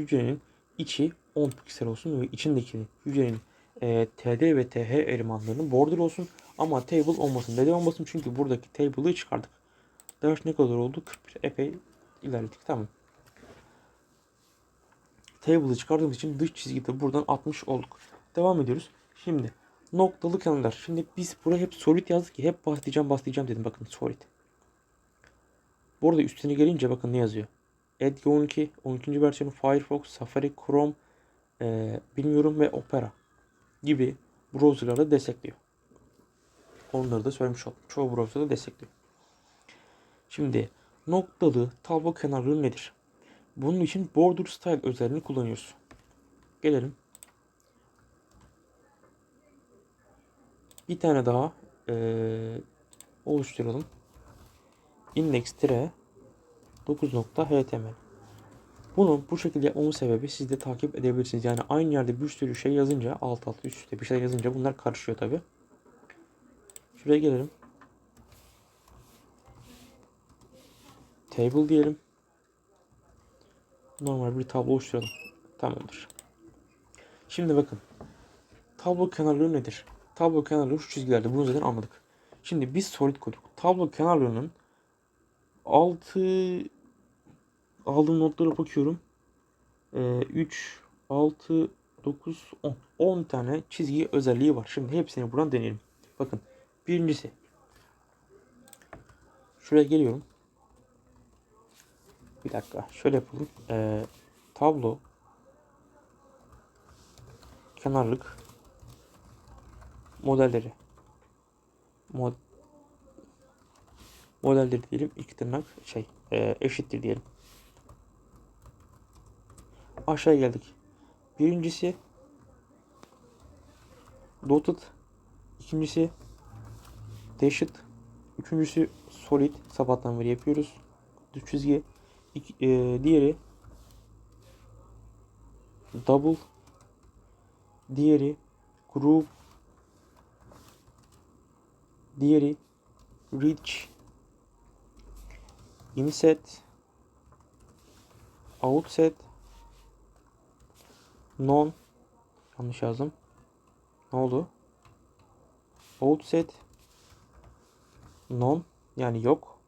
hücrenin içi 10 piksel olsun ve içindeki hücrenin e, TD ve TH elemanlarının border olsun ama table olmasın. Neden olmasın? Çünkü buradaki table'ı çıkardık. Dash ne kadar oldu? 41. Epey ilerledik. Tamam. Table'ı çıkardığımız için dış çizgide buradan 60 olduk. Devam ediyoruz. Şimdi noktalı kenarlar. Şimdi biz buraya hep solid yazdık ki hep bahsedeceğim bahsedeceğim dedim. Bakın solid. Bu arada üstüne gelince bakın ne yazıyor. Edge 12, 12. versiyonu Firefox, Safari, Chrome, e, bilmiyorum ve Opera gibi browserlarda destekliyor. Onları da söylemiş oldum. Çoğu browserda destekliyor. Şimdi noktalı tablo kenarları nedir? Bunun için border style özelliğini kullanıyoruz. Gelelim. Bir tane daha eee, oluşturalım. 9.html. Bunu bu şekilde yapmamın sebebi siz de takip edebilirsiniz. Yani aynı yerde bir sürü şey yazınca alt alt üst üste bir şey yazınca bunlar karışıyor tabi. Şuraya gelelim. Table diyelim. Normal bir tablo oluşturalım. Tamamdır. Şimdi bakın. Tablo kenarlığı nedir? Tablo kenarlığı şu çizgilerde. Bunu zaten anladık. Şimdi biz solid koyduk. Tablo kenarlığının 6 aldığım notlara bakıyorum. Ee, 3, 6, 9, 10. 10 tane çizgi özelliği var. Şimdi hepsini buradan deneyelim. Bakın birincisi. Şuraya geliyorum. Bir dakika şöyle yapalım. Ee, tablo kenarlık modelleri mod modelleri diyelim. İki tırnak şey e, eşittir diyelim. Aşağıya geldik. Birincisi dotted ikincisi dashed üçüncüsü solid sabahtan beri yapıyoruz. Düz çizgi İki, e, diğeri double diğeri group diğeri reach inset outset non yanlış yazdım ne oldu outset non yani yok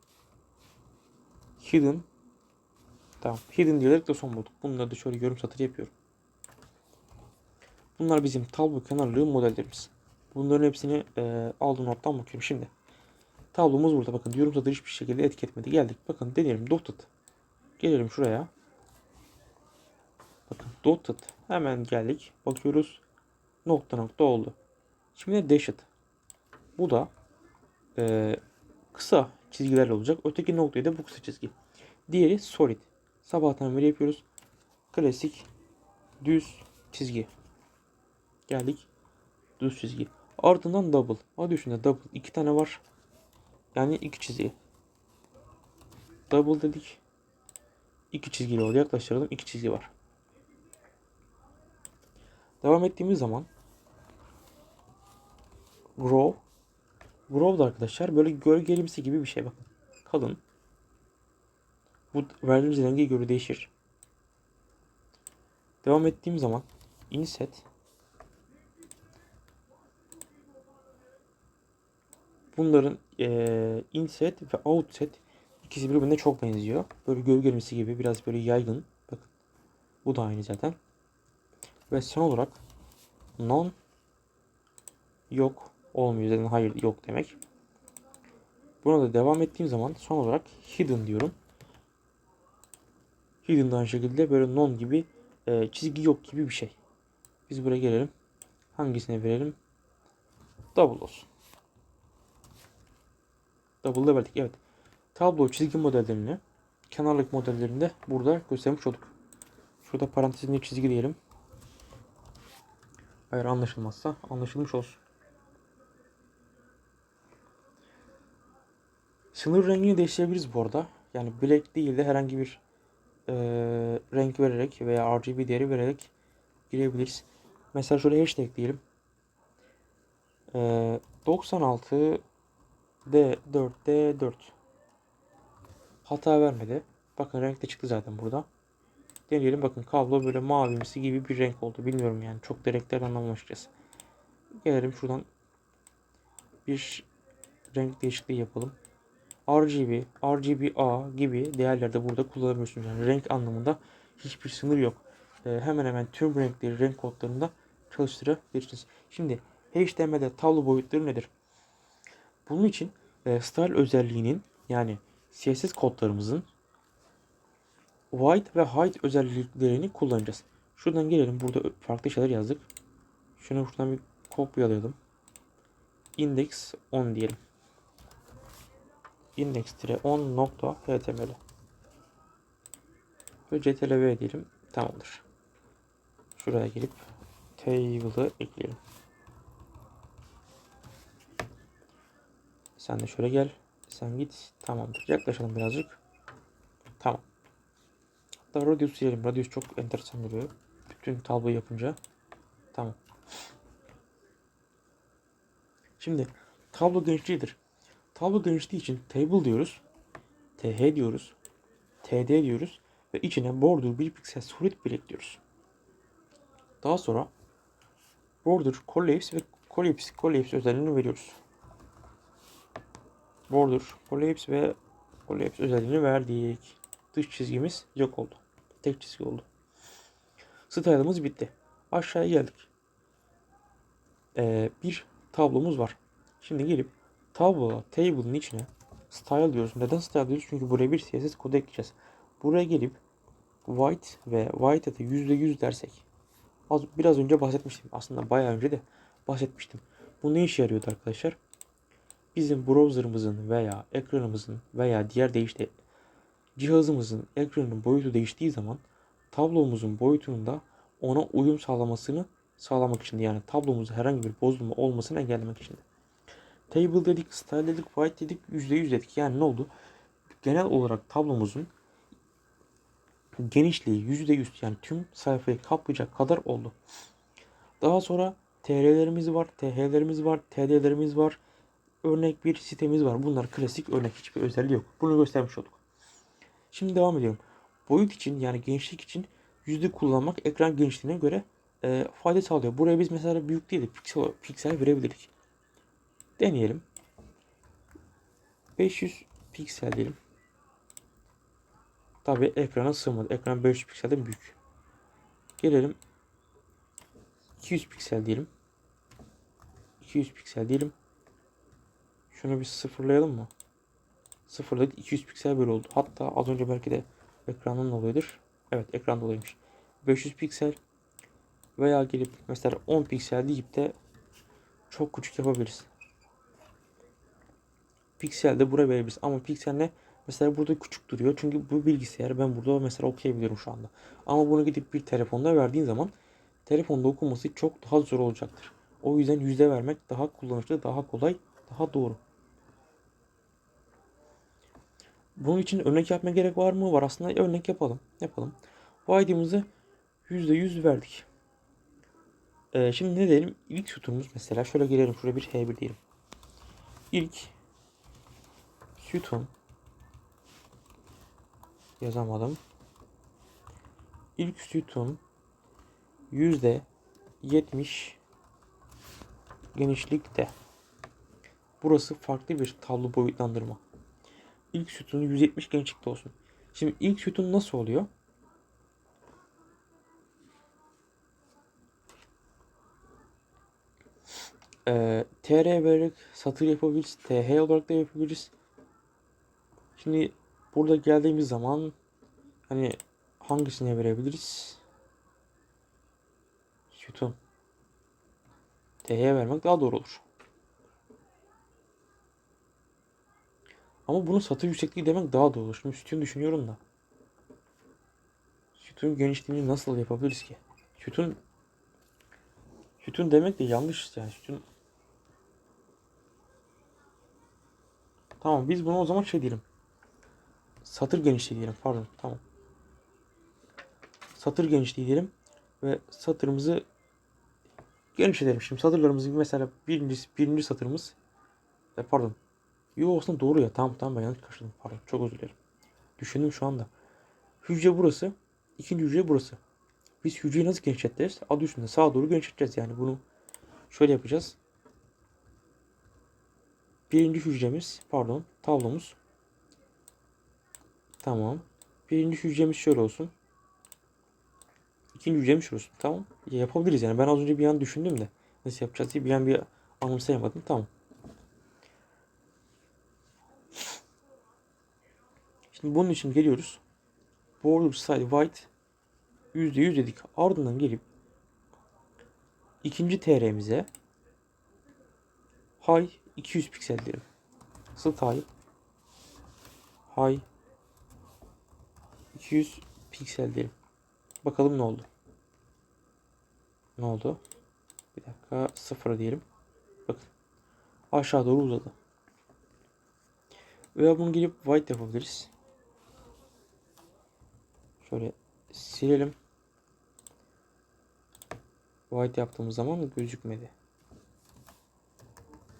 hidden Tamam. Hidden diyerek de son bulduk. Bunları da şöyle yorum satır yapıyorum. Bunlar bizim tablo kenarlığı modellerimiz. Bunların hepsini e, aldığım nottan bakıyorum. Şimdi tablomuz burada. Bakın yorum satır hiçbir şekilde etki etmedi. Geldik. Bakın deneyelim. Dotted. Gelelim şuraya. Bakın dotted. Hemen geldik. Bakıyoruz. Nokta nokta oldu. Şimdi dashed. Bu da e, kısa çizgilerle olacak. Öteki noktayı da bu kısa çizgi. Diğeri solid. Sabahtan beri yapıyoruz. Klasik düz çizgi. Geldik. Düz çizgi. Ardından double. Adı üstünde double. iki tane var. Yani iki çizgi. Double dedik. İki çizgili oldu. Yaklaştıralım. İki çizgi var. Devam ettiğimiz zaman grow grow da arkadaşlar böyle gölgelimsi gibi bir şey bakın. Kalın. Bu verdiğimiz renge göre değişir. Devam ettiğim zaman inset bunların e, inset ve outset ikisi birbirine çok benziyor. Böyle gölgelemesi gibi biraz böyle yaygın. Bakın. Bu da aynı zaten. Ve son olarak non yok olmuyor zaten hayır yok demek. Buna da devam ettiğim zaman son olarak hidden diyorum. Hidden aynı şekilde böyle non gibi e, çizgi yok gibi bir şey. Biz buraya gelelim. Hangisine verelim? Double olsun. Double'da verdik. Evet. Tablo çizgi modellerini kenarlık modellerinde burada göstermiş olduk. Şurada parantezinde çizgi diyelim. Eğer anlaşılmazsa anlaşılmış olsun. Sınır rengini değiştirebiliriz bu arada. Yani black değil de herhangi bir e, renk vererek veya RGB değeri vererek girebiliriz. Mesela şöyle hashtag diyelim. E, 96 D4 D4 hata vermedi. Bakın renk de çıktı zaten burada. Deneyelim bakın kablo böyle mavimsi gibi bir renk oldu. Bilmiyorum yani çok da renkler anlamam. Gelelim şuradan bir renk değişikliği yapalım. RGB, RGBA gibi değerler de burada kullanabiliyorsunuz. Yani renk anlamında hiçbir sınır yok. Ee, hemen hemen tüm renkleri renk kodlarında çalıştırabilirsiniz. Şimdi HTML'de tablo boyutları nedir? Bunun için e, style özelliğinin yani CSS kodlarımızın white ve height özelliklerini kullanacağız. Şuradan gelelim. Burada farklı şeyler yazdık. Şunu şuradan bir kopyalayalım. Index 10 diyelim. Index-10.html ve ctrl diyelim. Tamamdır. Şuraya gelip table'ı ekleyelim. Sen de şöyle gel. Sen git. Tamamdır. Yaklaşalım birazcık. Tamam. Hatta radius silelim. Radius çok enteresan duruyor. Bütün tabloyu yapınca. Tamam. Şimdi tablo genişliğidir. Tablo genişliği için table diyoruz. th diyoruz. td diyoruz. Ve içine border bir piksel solid bir ekliyoruz. Daha sonra border collapse ve collapse collapse özelliğini veriyoruz. Border collapse ve collapse özelliğini verdik. Dış çizgimiz yok oldu. Tek çizgi oldu. Style'ımız bitti. Aşağıya geldik. Ee, bir tablomuz var. Şimdi gelip tablo table'ın içine style diyoruz. Neden style diyoruz? Çünkü buraya bir CSS kodu ekleyeceğiz. Buraya gelip white ve white'a da %100 dersek az biraz önce bahsetmiştim. Aslında bayağı önce de bahsetmiştim. Bu ne işe yarıyordu arkadaşlar? Bizim browser'ımızın veya ekranımızın veya diğer değişti cihazımızın ekranının boyutu değiştiği zaman tablomuzun boyutunun da ona uyum sağlamasını sağlamak için yani tablomuzda herhangi bir bozulma olmasını engellemek için. Table dedik, style dedik, white dedik, %100 dedik. Yani ne oldu? Genel olarak tablomuzun genişliği %100 yani tüm sayfayı kaplayacak kadar oldu. Daha sonra TR'lerimiz var, TH'lerimiz var, TD'lerimiz var. Örnek bir sitemiz var. Bunlar klasik örnek hiçbir özelliği yok. Bunu göstermiş olduk. Şimdi devam ediyorum. Boyut için yani genişlik için yüzde kullanmak ekran genişliğine göre e, fayda sağlıyor. Buraya biz mesela büyük değil de piksel, piksel verebilirdik. Deneyelim. 500 piksel diyelim. Tabi ekrana sığmadı. Ekran 500 pikselden büyük. Gelelim 200 piksel diyelim. 200 piksel diyelim. Şunu bir sıfırlayalım mı? Sıfırladık 200 piksel böyle oldu. Hatta az önce belki de ekranın dolayıdır. Evet ekran dolayıymış. 500 piksel veya gelip mesela 10 piksel deyip de çok küçük yapabiliriz. Piksel de buraya verebiliriz. Ama piksel ne? Mesela burada küçük duruyor. Çünkü bu bilgisayar ben burada mesela okuyabiliyorum şu anda. Ama bunu gidip bir telefonda verdiğin zaman telefonda okuması çok daha zor olacaktır. O yüzden yüzde vermek daha kullanışlı, daha kolay, daha doğru. Bunun için örnek yapma gerek var mı? Var aslında örnek yapalım. Yapalım. Wide'ımızı %100 verdik. Ee, şimdi ne diyelim? İlk sütunumuz mesela şöyle girelim. Şuraya bir H1 diyelim. İlk sütun yazamadım. İlk sütun yüzde yetmiş genişlikte. Burası farklı bir tablo boyutlandırma. İlk sütunu 170 genişlikte olsun. Şimdi ilk sütun nasıl oluyor? Ee, TR vererek satır yapabiliriz. TH olarak da yapabiliriz. Şimdi burada geldiğimiz zaman hani hangisine verebiliriz? Sütun. TH'ye vermek daha doğru olur. Ama bunu satır yüksekliği demek daha doğru. Şimdi sütun düşünüyorum da. Sütun genişliğini nasıl yapabiliriz ki? Sütun sütun demek de yanlış yani sütun Tamam biz bunu o zaman şey diyelim. Satır genişliği diyelim pardon tamam. Satır genişliği diyelim ve satırımızı genişletelim. Şimdi satırlarımızı mesela birinci, birinci satırımız e, pardon Yo aslında doğru ya. Tamam tamam ben yanlış karşıladım. Pardon çok özür dilerim. Düşündüm şu anda. Hücre burası. İkinci hücre burası. Biz hücreyi nasıl genişleteceğiz? Adı üstünde sağa doğru genişleteceğiz yani bunu şöyle yapacağız. Birinci hücremiz pardon tablomuz. Tamam. Birinci hücremiz şöyle olsun. İkinci hücremiz şurası. Tamam. Ya yapabiliriz yani. Ben az önce bir an düşündüm de. Nasıl yapacağız diye bir an bir anımsayamadım. Tamam. Şimdi bunun için geliyoruz. Border style white %100 dedik. Ardından gelip ikinci TR'mize high 200 piksel diyelim. Style high 200 piksel diyelim. Bakalım ne oldu. Ne oldu? Bir dakika sıfır diyelim. Bakın. Aşağı doğru uzadı. Veya bunu gelip white yapabiliriz. Şöyle silelim. White yaptığımız zaman gözükmedi.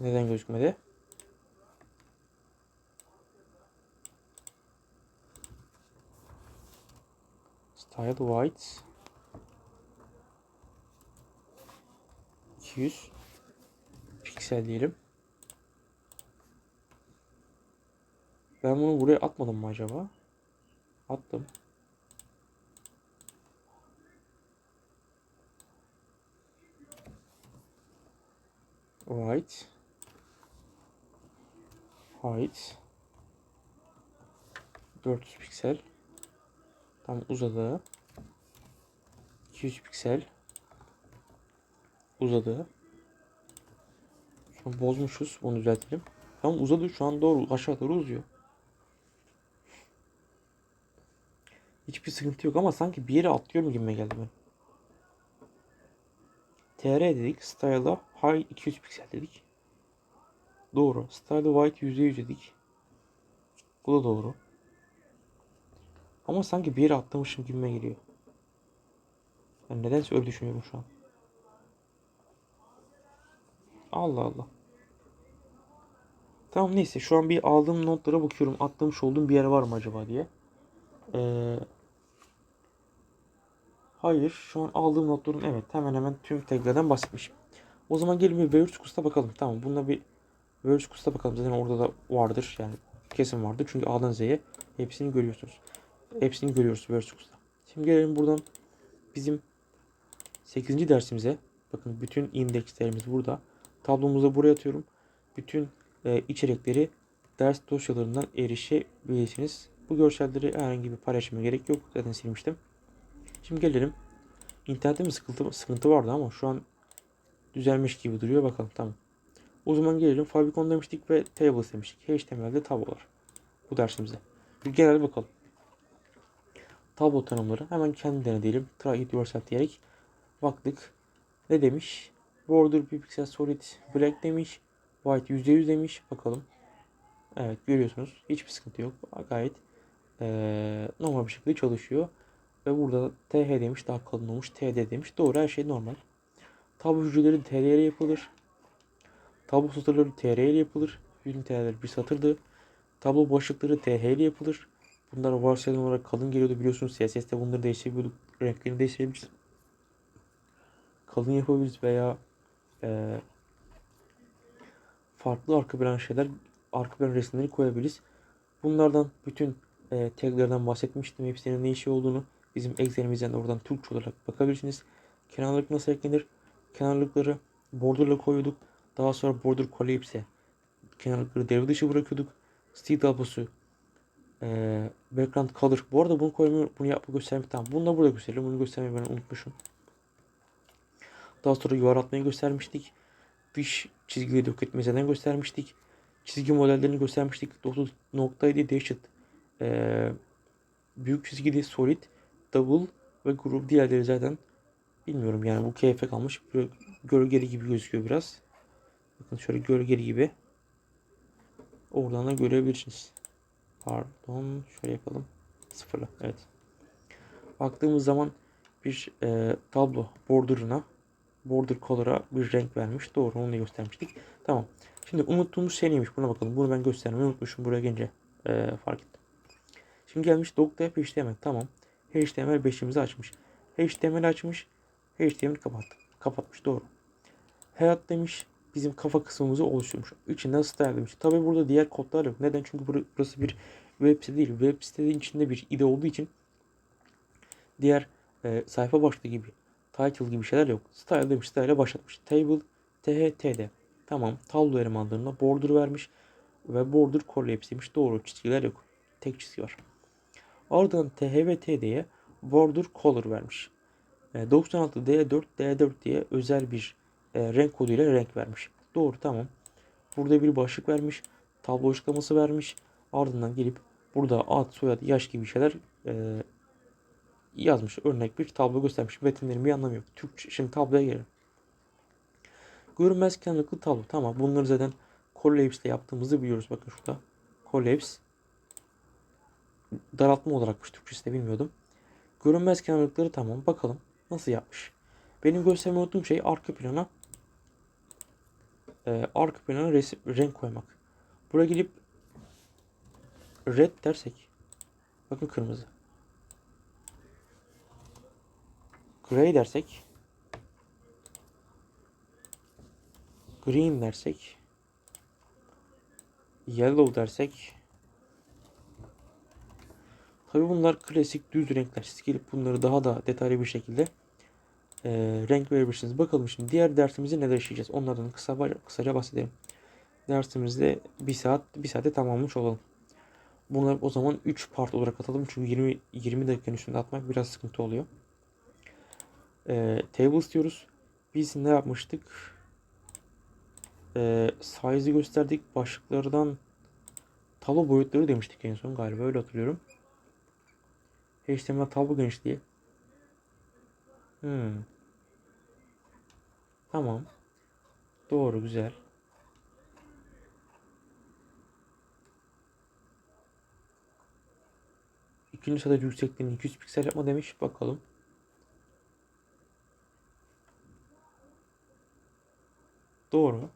Neden gözükmedi? Style white 200 piksel diyelim. Ben bunu buraya atmadım mı acaba? Attım. White height. 400 piksel. Tam uzadı. 200 piksel. Uzadı. Şu an bozmuşuz bunu düzeltelim. Tam uzadı şu an doğru aşağı doğru uzuyor. Hiçbir sıkıntı yok ama sanki bir yere atlıyorum gibime geldi ben TR dedik style'a high 200 piksel dedik Doğru. Style White %100 dedik. Bu da doğru. Ama sanki bir yere atlamışım gibime geliyor. Yani nedense öyle düşünüyorum şu an. Allah Allah. Tamam neyse şu an bir aldığım notlara bakıyorum. Atlamış olduğum bir yer var mı acaba diye. Ee, hayır şu an aldığım notların evet hemen hemen tüm taglerden bahsetmişim. O zaman gelin bir Veruskus'ta bakalım. Tamam bununla bir Versus'ta bakalım zaten orada da vardır yani kesin vardır çünkü A'dan Z'ye hepsini görüyorsunuz. Hepsini görüyoruz Versus'ta. Şimdi gelelim buradan bizim 8. dersimize. Bakın bütün indekslerimiz burada. Tablomuzu buraya atıyorum. Bütün e, içerikleri ders dosyalarından erişebilirsiniz. Bu görselleri herhangi bir paylaşıma gerek yok. Zaten silmiştim. Şimdi gelelim. İnternette mi sıkıntı, sıkıntı vardı ama şu an düzelmiş gibi duruyor. Bakalım tamam. O zaman gelelim Favicon demiştik ve Tables demiştik. HTML'de tablolar. Bu dersimizde. Bir genel bakalım. Tablo tanımları. Hemen kendilerine diyelim. Try it yourself diyerek baktık. Ne demiş? Border bir pixel solid black demiş. White %100 demiş. Bakalım. Evet görüyorsunuz. Hiçbir sıkıntı yok. Gayet ee, normal bir şekilde çalışıyor. Ve burada TH demiş. Daha kalın olmuş. TD demiş. Doğru her şey normal. Tablo hücreleri TD'ye yapılır. Tablo satırları TR ile yapılır. Bütün TR'ler bir satırdı. Tablo başlıkları TH ile yapılır. Bunlar varsayılan olarak kalın geliyordu biliyorsunuz. CSS'de bunları değiştirebiliyorduk. Renklerini değiştirebiliriz. Kalın yapabiliriz veya e, farklı arka plan şeyler, arka plan resimleri koyabiliriz. Bunlardan bütün e, taglerden bahsetmiştim. Hepsinin ne işi olduğunu bizim Excel'imizden de oradan Türkçe olarak bakabilirsiniz. Kenarlık nasıl eklenir? Kenarlıkları borderla koyuyorduk. Daha sonra border collapse kenarlıkları devre dışı bırakıyorduk. Tablosu ee, background color. Bu arada bunu koymayı, bunu yapma göstermek tamam. Bunu da burada gösterelim. Bunu göstermeyi ben unutmuşum. Daha sonra yuvarlatmayı göstermiştik. Dış çizgileri yok etmeyi göstermiştik. Çizgi modellerini göstermiştik. 9 noktaydı Dashed. Ee, büyük çizgili solid, double ve grup diğerleri zaten bilmiyorum yani bu keyfe kalmış. Gölgeli gibi gözüküyor biraz. Bakın şöyle gölgeli gibi. Oradan da görebilirsiniz. Pardon. Şöyle yapalım. Sıfırla. Evet. Baktığımız zaman bir e, tablo border'ına border color'a bir renk vermiş. Doğru onu da göstermiştik. Tamam. Şimdi unuttuğumuz şey neymiş? Buna bakalım. Bunu ben göstermeyi unutmuşum. Buraya gelince e, fark ettim. Şimdi gelmiş Doctor HTML. Tamam. HTML 5'imizi açmış. HTML açmış. HTML kapattı. Kapatmış doğru. Hayat demiş bizim kafa kısmımızı oluşturmuş. İçinden style demiş. Tabi burada diğer kodlar yok. Neden? Çünkü bur- burası bir web site değil. Web sitenin içinde bir ide olduğu için diğer e, sayfa başlığı gibi title gibi şeyler yok. Style demiş. Style başlatmış. Table THT'de. Tamam. Tablo elemanlarına border vermiş ve border collapse demiş. Doğru çizgiler yok. Tek çizgi var. Ardından TH ve TD'ye border color vermiş. E, 96 D4 D4 diye özel bir e, renk koduyla renk vermiş. Doğru tamam. Burada bir başlık vermiş. Tablo açıklaması vermiş. Ardından gelip burada ad, soyad, yaş gibi şeyler e, yazmış. Örnek bir tablo göstermiş. Metinlerin bir anlamı yok. Türkçe. Şimdi tabloya gelelim. Görünmez kenarlıklı tablo. Tamam. Bunları zaten Collapse'de yaptığımızı biliyoruz. Bakın şurada. Collapse daraltma olarakmış Türkçesi de bilmiyordum. Görünmez kenarlıkları tamam. Bakalım nasıl yapmış. Benim göstermeyi unuttuğum şey arka plana e, arka plana resim, renk koymak. Buraya gelip red dersek bakın kırmızı. Gray dersek green dersek yellow dersek Tabi bunlar klasik düz renkler. Siz gelip bunları daha da detaylı bir şekilde e, renk verebilirsiniz. Bakalım şimdi diğer dersimizde neler işleyeceğiz. Onlardan kısa kısaca bahsedelim. Dersimizde bir saat bir saate tamamlamış olalım. Bunları o zaman 3 part olarak atalım. Çünkü 20 20 dakikanın üstünde atmak biraz sıkıntı oluyor. E, tables diyoruz. Biz ne yapmıştık? E, size'ı gösterdik. Başlıklardan tablo boyutları demiştik en son galiba öyle hatırlıyorum. HTML tablo genişliği. Hmm. Tamam. Doğru güzel. İkinci satır yüksekliğini 200 piksel yapma demiş. Bakalım. Doğru.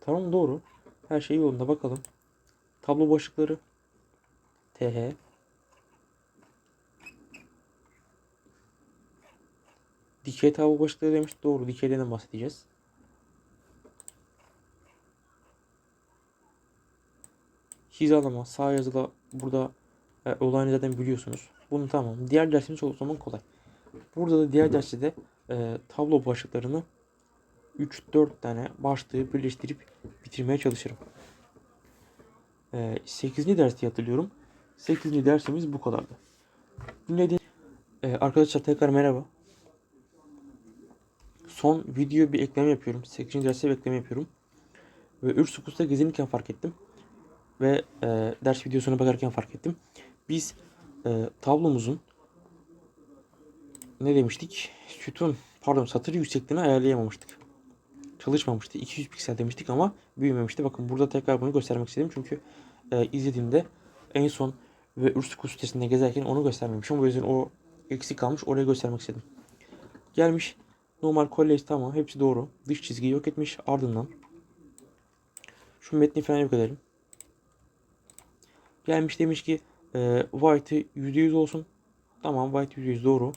Tamam doğru. Her şey yolunda bakalım. Tablo başlıkları. TH. Dikey tablo başlıkları demiş. Doğru. Dikeyden bahsedeceğiz. Hizalama, sağ yazıla burada e, olayını zaten biliyorsunuz. Bunu tamam. Diğer dersimiz o zaman kolay. Burada da diğer derste de e, tablo başlıklarını 3-4 tane başlığı birleştirip bitirmeye çalışırım. E, 8. dersi hatırlıyorum. 8. dersimiz bu kadardı. Dinlediğiniz e, arkadaşlar tekrar merhaba. Son video bir ekleme yapıyorum. 8. derse bir ekleme yapıyorum. Ve 3 Sukus'ta gezinirken fark ettim. Ve e, ders videosuna bakarken fark ettim. Biz e, tablomuzun ne demiştik? Sütun pardon satır yüksekliğini ayarlayamamıştık. Çalışmamıştı. 200 piksel demiştik ama büyümemişti. Bakın burada tekrar bunu göstermek istedim. Çünkü e, izlediğimde en son ve Ürsükü sitesinde gezerken onu göstermemişim. O yüzden o eksik kalmış. Oraya göstermek istedim. Gelmiş. Normal collage tamam. Hepsi doğru. Dış çizgiyi yok etmiş. Ardından şu metni falan yok edelim. Gelmiş demiş ki e, white'ı %100 olsun. Tamam white %100 doğru.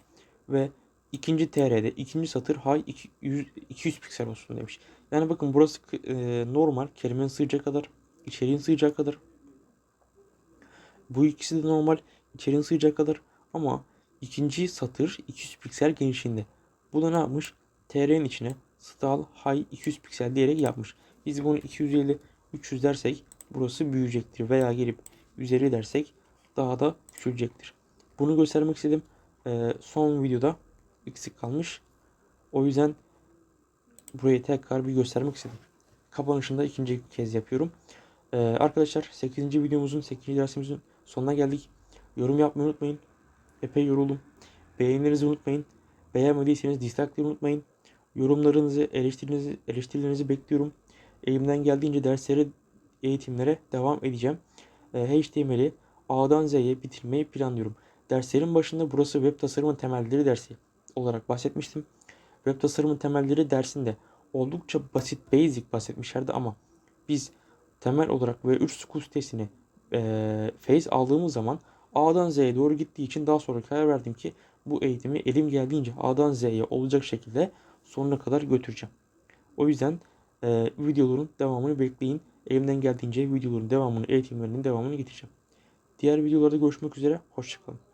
Ve ikinci TR'de ikinci satır high 200, 200 piksel olsun demiş. Yani bakın burası e, normal kelimenin sığacağı kadar, içeriğin sığacağı kadar. Bu ikisi de normal içeriğin sığacağı kadar ama ikinci satır 200 piksel genişliğinde. Bu da ne yapmış? TR'nin içine style high 200 piksel diyerek yapmış. Biz bunu 250 300 dersek burası büyüyecektir veya gelip üzeri dersek daha da küçülecektir. Bunu göstermek istedim. Ee, son videoda eksik kalmış. O yüzden burayı tekrar bir göstermek istedim. Kapanışında ikinci kez yapıyorum. Ee, arkadaşlar 8. videomuzun 8. dersimizin sonuna geldik. Yorum yapmayı unutmayın. Epey yoruldum. Beğenilerinizi unutmayın. Beğenmediyseniz dislike'leri unutmayın. Yorumlarınızı, eleştirinizi, eleştirilerinizi bekliyorum. Elimden geldiğince derslere, eğitimlere devam edeceğim. Ee, HTML'i A'dan Z'ye bitirmeyi planlıyorum. Derslerin başında burası web tasarımın temelleri dersi olarak bahsetmiştim. Web tasarımın temelleri dersinde oldukça basit, basic bahsetmişlerdi ama biz temel olarak V3 School sitesini e, phase aldığımız zaman A'dan Z'ye doğru gittiği için daha sonra karar verdim ki bu eğitimi elim geldiğince A'dan Z'ye olacak şekilde sonuna kadar götüreceğim. O yüzden e, videoların devamını bekleyin. Elimden geldiğince videoların devamını, eğitimlerinin devamını getireceğim. Diğer videolarda görüşmek üzere. Hoşçakalın.